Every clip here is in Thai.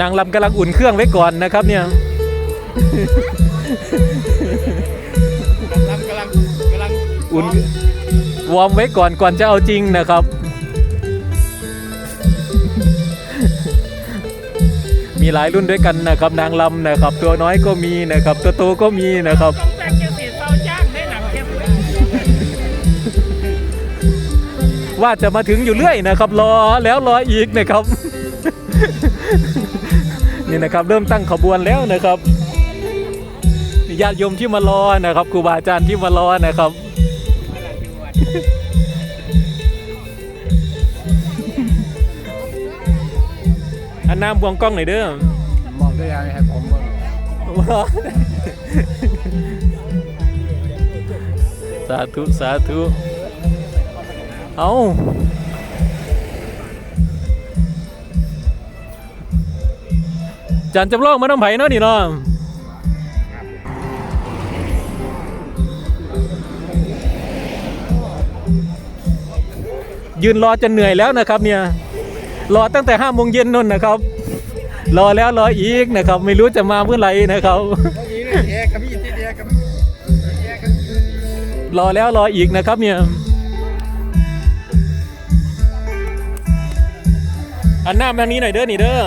นางลำกำลังอุ่นเครื่องไว้ก่อนนะครับเนี่ยลำกำลังกำลังอุ่นวอร์มไว้ก่อนก่อนจะเอาจริงนะครับ มีหลายรุ่นด้วยกันนะครับนางลำนะครับ ตัวน้อยก็มีนะครับ ตัวโตก็มีนะครับต้องแต่งเจ้าสีเศร้าจ้างได้หนังเข้มเลยว่าจะมาถึงอยู่เรื่อยนะครับ รอแล้วรออีกนะครับ นี่นะครับเริ่มตั้งขบวนแล้วนะครับญาติโยมที่มารอนะครับครูบาอาจารย์ที่มารอนะครับอันน้ำบวงกล้องหน่อยเด้อมองได้ยังให้ผมบ่งสาธุ สาธุ เอา จันจำลองมาน้ำไผ่เนาะนี่เนาะยืนรอจนเหนื่อยแล้วนะครับเนี่ยรอตั้งแต่ห้าโมงเย็นนู่นนะครับ รอแล้วรออีกนะครับ ไม่รู้จะมาเมื่อไหร่นะครับรอแล้วรออีกนะครับเนี่ยอันหน้ามางนี้หน่อยเด้อนี่เด้อ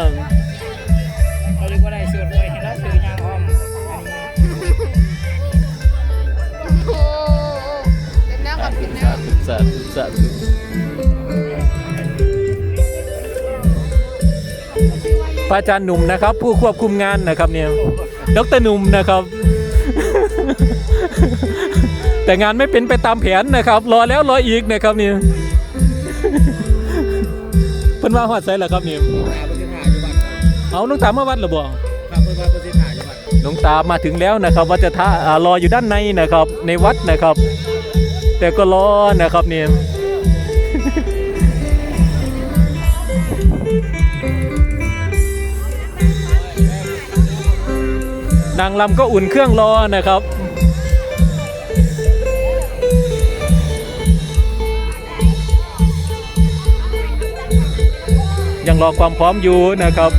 สาธุสาธุพระอาจารย์หนุ่มนะครับ ผู้ควบคุมงานนะครับเนี่ยดรหนุ่มนะครับ แต่งานไม่เป็นไปตามแผนนะครับ รอแล้วรออีกนะครับเนี่ยเพิ่นว่าฮอดไสล่ะครับเนี่ยตาเพิ่นสิถ่ายอยู่บ้านเอาน้องตามมาวัดหรือบ่ครับเพิ่นว่าเพิ่นสิถ่ายอยู่บ้านน้องตามมาถึงแล้วนะครับ ว่าจะท่าอ่ารออยู่ด้านในนะครับ ในวัดนะครับ แต่ก็รอนะครับเนี่ยนางลำก็อุ่นเครื่องรอนะครับ ยังรอความพร้อมอยู่นะครับ